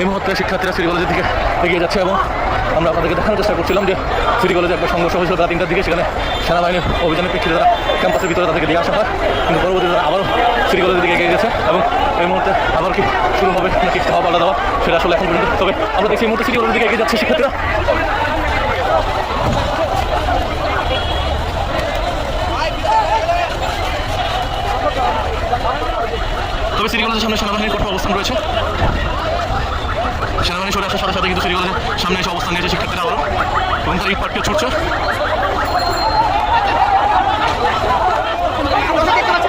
এই মুহূর্তে শিক্ষার্থীরা সিটি কলেজের দিকে এগিয়ে যাচ্ছে এবং আমরা আপনাদেরকে দেখানোর চেষ্টা করছিলাম যে সিটি কলেজে একবার সংঘর্ষ হয়েছিল তারা তিনটার দিকে, সেখানে সেনাবাহিনীর অভিযানের প্রেক্ষিতে তারা ক্যাম্পাসের ভিতরে তাদেরকে দিয়ে আসা হয়। কিন্তু পরবর্তীতে তারা আবারও সিটি কলেজের দিকে এগিয়ে গেছে এবং এই মুহূর্তে আবার কি শুরু হবে খাওয়া পাল্টা দেওয়া, সেটা আসলে এখন পর্যন্ত তবে আমরা দেখছি এই মুহূর্তে সিটি কলেজের দিকে এগিয়ে যাচ্ছে শিক্ষার্থীরা তবে সিটি কলেজের সামনে সেনাবাহিনীর কঠোর অবস্থান রয়েছে সেনাবাহিনী সরে আসার সাথে সাথে কিন্তু সিটি সামনে এসে অবস্থান নিয়েছে শিক্ষার্থীরা আবারও। এবং তারা ইট পাটকে ছুটছে।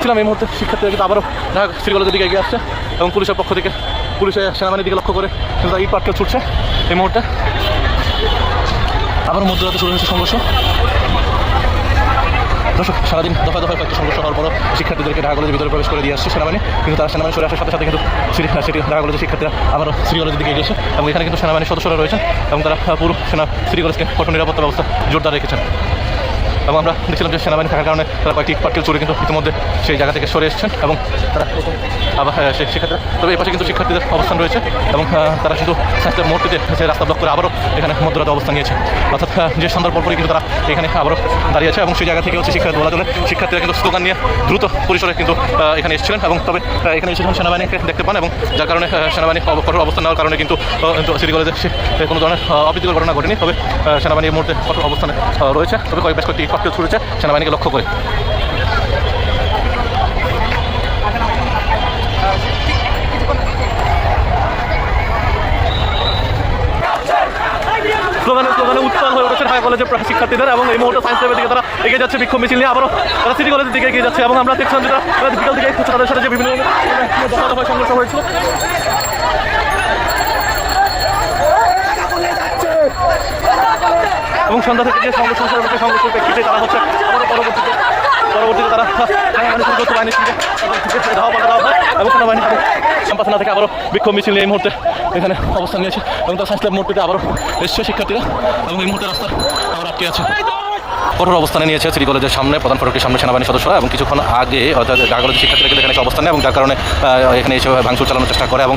ছিলাম এই মুহূর্তে শিক্ষার্থীরা কিন্তু আবারও ঢাকা সিটি কলেজের দিকে এগিয়ে আসছে এবং পুলিশের পক্ষ থেকে পুলিশের সেনাবাহিনীর দিকে লক্ষ্য করে কিন্তু তারা ইট পাটকে ছুটছে এই মুহূর্তে। আবার মধ্যরাতে শুরু হয়েছে সংঘর্ষ। দর্শক, সারাদিন দফায় দফায় কয়েকটি সংঘর্ষ হওয়ার পরও শিক্ষার্থীদেরকে ঢাকা কলেজের ভিতরে প্রবেশ করে দিয়ে আসছে সেনাবাহিনী। কিন্তু তারা সেনাবাহিনী সরে আসার সাথে সাথে কিন্তু সিটি ঢাকা কলেজের শিক্ষার্থীরা আবারও সিটি কলেজের দিকে এগিয়েছে এবং এখানে কিন্তু সেনাবাহিনীর সদস্যরা রয়েছেন এবং তারা পুরো সেনা, সিটি কলেজকে কঠোর নিরাপত্তা ব্যবস্থা জোরদার রেখেছেন। এবং আমরা দেখছিলাম যে সেনাবাহিনী থাকার কারণে তারা কয়েকটি পাটকেল চুরি কিন্তু ইতিমধ্যে সেই জায়গা থেকে সরে এসেছেন এবং তারা আবার সেই শিক্ষার্থী তবে এই পাশে কিন্তু শিক্ষার্থীদের অবস্থান রয়েছে এবং তারা শুধু স্বাস্থ্যের মুহূর্তে যে রাস্তা ব্লক করে আবারও এখানে মধ্যরাতে অবস্থান নিয়েছে। অর্থাৎ যে সন্ধ্যার পরপরই কিন্তু তারা এখানে আবারও দাঁড়িয়ে আছে এবং সেই জায়গা থেকে হচ্ছে শিক্ষার্থী বলা চলে শিক্ষার্থীরা কিন্তু স্লোগান নিয়ে দ্রুত পরিসরে কিন্তু এখানে এসেছিলেন এবং তবে এখানে এসে সেনাবাহিনীকে দেখতে পান এবং যার কারণে সেনাবাহিনী কঠোর অবস্থান নেওয়ার কারণে কিন্তু কিন্তু সিটি কলেজে সে- কোনো ধরনের অপ্রীতিকর ঘটনা ঘটেনি। তবে সেনাবাহিনী এই মুহূর্তে কঠোর অবস্থানে রয়েছে। তবে কয়েক বেশ কয়েকটি পাটকেল ছুড়েছে সেনাবাহিনীকে লক্ষ্য করে। হয়ে উঠেছে শিক্ষার্থীদের এবং এই দিকে তারা এগিয়ে যাচ্ছে নিয়ে। দিকে এগিয়ে যাচ্ছে এবং আমরা দেখছিলাম যে বিকাল তাদের সাথে যে বিভিন্ন হয়েছিল এবং সন্ধ্যা থেকে যে সংঘর্ষ হয়েছে সংঘর্ষের প্রেক্ষিতে তারা হচ্ছে পরবর্তীতে পরবর্তীতে তারা বাহিনী করতে বাহিনীর সঙ্গে ধাওয়া পাল্টা দেওয়া হয় থেকে আবারও বিক্ষোভ মিছিল এই মুহূর্তে এখানে অবস্থান নিয়েছে এবং তার সাংস্কৃতিক মুহূর্তে আবারও এসছে শিক্ষার্থীরা এবং এই মুহূর্তে রাস্তা আবার আটকে আছে। কঠোর অবস্থানে নিয়েছে সিটি কলেজের সামনে প্রধান ফটকের সামনে সেনাবাহিনী সদস্যরা এবং কিছুক্ষণ আগে অর্থাৎ ঢাকা শিক্ষার্থীরা কিন্তু এখানে অবস্থান নেয় এবং যার কারণে এখানে এসে ভাঙচুর চালানোর চেষ্টা করে এবং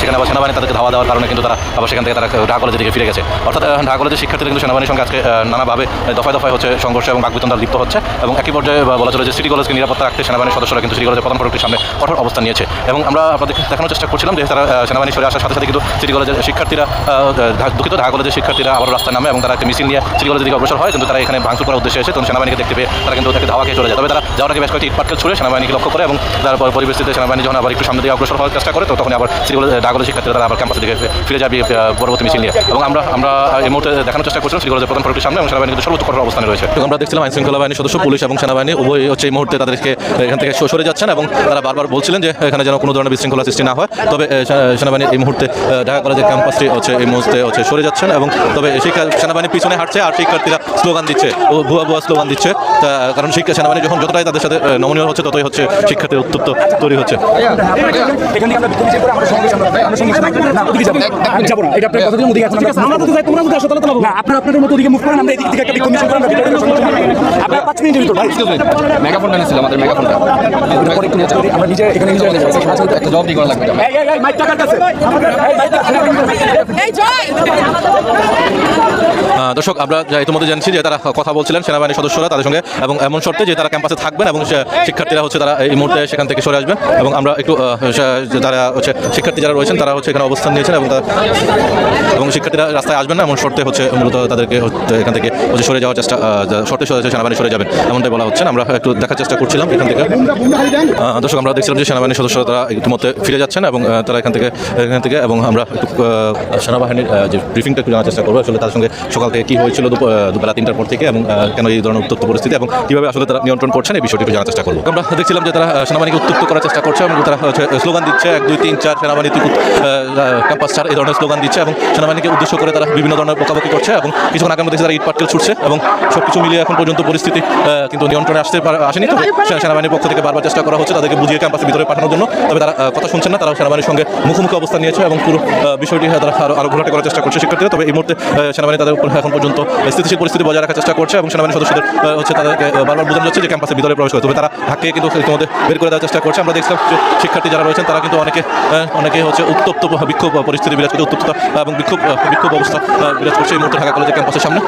সেখানে আবার সেনাবাহিনী তাদেরকে ধাওয়া দেওয়ার কারণে কিন্তু তারা আবার সেখান থেকে তারা ঢাকা কলেজের দিকে ফিরে গেছে। অর্থাৎ ঢাকা কলেজের শিক্ষার্থীরা কিন্তু সেনাবাহিনীর সঙ্গে আজকে নানাভাবে দফায় দফায় হচ্ছে সংঘর্ষ এবং বাকবিতন্ডা লিপ্ত হচ্ছে এবং একই পর্যায়ে বলা চলে যে সিটি কলেজকে নিরাপত্তা রাখতে সেনাবাহিনীর সদস্যরা কিন্তু সিটি কলেজের প্রধান ফটকের সামনে কঠোর অবস্থান নিয়েছে এবং আমরা আপনাদেরকে দেখানোর চেষ্টা করছিলাম যে তারা সেনাবাহিনী সরে আসার সাথে সাথে কিন্তু সিটি কলেজের শিক্ষার্থীরা দুঃখিত, ঢাকা কলেজের শিক্ষার্থীরা আবার রাস্তায় নামে এবং তারা একটা মিছিল নিয়ে সিটি কলেজের দিকে অগ্রসর হয়। কিন্তু তারা এখানে ভাঙচুর করার উদ্দেশ্যে এসে তখন সেনাবাহিনীকে দেখতে পেয়ে তারা কিন্তু তাকে ধাওয়া খেয়ে চলে যায়। তবে তারা যাওয়ার আগে বেশ কয়েকটি ইটপাটকেল ছুড়ে সেনাবাহিনীকে লক্ষ্য করে এবং তারপর পরিবেশিতে সেনাবাহিনী যখন আবার একটু সামনে দিকে অগ্রসর হওয়ার চেষ্টা করে, তো তখন আবার ঢাকা কলেজের শিক্ষার্থীরা তারা আবার ক্যাম্পাসের দিকে ফিরে যাবে পরবর্তী মিছিল নিয়ে। এবং আমরা আমরা এই মুহূর্তে দেখানোর চেষ্টা করছিলাম কলেজের প্রধান ফটকের সামনে এবং সেনাবাহিনী সর্বোচ্চ কঠোর অবস্থানে রয়েছে। এবং আমরা দেখছিলাম আইন শৃঙ্খলা বাহিনীর সদস্য, পুলিশ এবং সেনাবাহিনী উভয় হচ্ছে এই মুহূর্তে তাদেরকে এখান থেকে সরে যাচ্ছেন এবং তারা বারবার বলছিলেন যে এখানে যেন কোনো ধরনের বিশৃঙ্খলা সৃষ্টি না হয়। তবে সেনাবাহিনী এই মুহূর্তে ঢাকা কলেজের ক্যাম্পাসটি হচ্ছে এই মুহূর্তে হচ্ছে সরে যাচ্ছেন এবং তবে শিক্ষা সেনাবাহিনী পিছনে হাঁটছে আর শিক্ষার্থীরা স্লোগান দিচ্ছে। ও ভুয়া ভুয়া স্লোগান দিচ্ছে। তা, কারণ শিক্ষা সেনাবাহিনী যখন যতটাই তাদের সাথে নমনীয় হচ্ছে ততই হচ্ছে শিক্ষার্থীর উত্তপ্ত তৈরি হচ্ছে। মেগাফোনটা নিয়েছিল আমাদের মেগাফোনটা আমরা নিজে এখানে নিজে একটা জব দিয়ে করা লাগবে দর্শক আমরা ইতিমধ্যে জানছি যে তারা কথা বলছিলেন সেনাবাহিনীর সদস্যরা তাদের সঙ্গে এবং এমন শর্তে যে তারা ক্যাম্পাসে থাকবেন এবং শিক্ষার্থীরা হচ্ছে তারা এই মুহূর্তে সেখান থেকে সরে আসবেন এবং আমরা একটু আহ, সে- যে তারা হচ্ছে শিক্ষার্থী যারা রয়েছেন তারা হচ্ছে এখানে অবস্থান নিয়েছেন এবং এবং শিক্ষার্থীরা রাস্তায় আসবেন না এমন শর্তে হচ্ছে মূলত তাদেরকে এখান থেকে হচ্ছে সরে যাওয়ার চেষ্টা শর্তে সরে সেনাবাহিনী সরে যাবেন এমনটাই বলা হচ্ছে আমরা একটু দেখার চেষ্টা করছিলাম এখান থেকে। দর্শক আমরা দেখছিলাম যে সেনাবাহিনীর সদস্যরা তারা ইতিমধ্যে ফিরে যাচ্ছেন এবং তারা এখান থেকে এখান থেকে এবং আমরা একটু সেনাবাহিনীর যে ব্রিফিংটা একটু জানার চেষ্টা করব। আসলে তার সঙ্গে সকাল থেকে কী হয়েছিল দুপুর দুবেলা তিনটার পর থেকে এবং কেন এই ধরনের উত্তপ্ত পরিস্থিতি এবং কীভাবে আসলে তারা নিয়ন্ত্রণ করছেন এই বিষয়টি একটু জানার চেষ্টা করব। আমরা দেখছিলাম যে তারা সেনাবাহিনীকে উত্তপ্ত করার চেষ্টা করছে এবং তারা স্লোগান দিচ্ছে এক দুই তিন চার সেনাবাহিনী ক্যাম্পাস চার এই ধরনের স্লোগান দিচ্ছে এবং সেনাবাহিনীকে উদ্দেশ্য করে তারা বিভিন্ন ধরনের বকাবকি করছে এবং কিছুক্ষণ আগে আমরা দেখছি তারা ইট পাটকেল ছুটছে এবং সব কিছু মিলিয়ে এখন পর্যন্ত পরিস্থিতি কিন্তু নিয়ন্ত্রণে আসতে পার- আসেনি। তবে সে- সেনাবাহিনীর পক্ষ থেকে বারবার চেষ্টা করা হচ্ছে তাদেরকে বুঝিয়ে ক্যাম্পাসের ভিতরে পাঠানোর জন্য। তবে তারা কথা শুনছেন না তারা সেনাবাহিনীর সঙ্গে মুখোমুখি অবস্থান নিয়েছে এবং পুরো বিষয়টি তারা আরও আরও ঘোরাটে করার চেষ্টা করছে। শিক্ষার্থীরা তবে এই মুহূর্তে সেনাবাহিনী তাদের এখন পর্যন্ত স্থিতিশীল পরিস্থিতি বজায় রাখার চেষ্টা চেষ্টা করছে এবং সেনাবাহিনী সদস্যদের হচ্ছে তাদেরকে বারবার বোঝানো যাচ্ছে যে ক্যাম্পাসের ভিতরে প্রবেশ করে তবে তারা ঢাককে কিন্তু ইতিমধ্যে বের করে দেওয়ার চেষ্টা করছে। আমরা দেখছিলাম শিক্ষার্থী যারা রয়েছেন, তারা কিন্তু অনেকে অনেকে হচ্ছে উত্তপ্ত বিক্ষোভ পরিস্থিতি বিরাজ করছে, উত্তপ্ততা এবং বিক্ষোভ বিক্ষোভ অবস্থা বিরাজ করছে এই মুহূর্তে ঢাকা কলেজের ক্যাম্পাসের সামনে।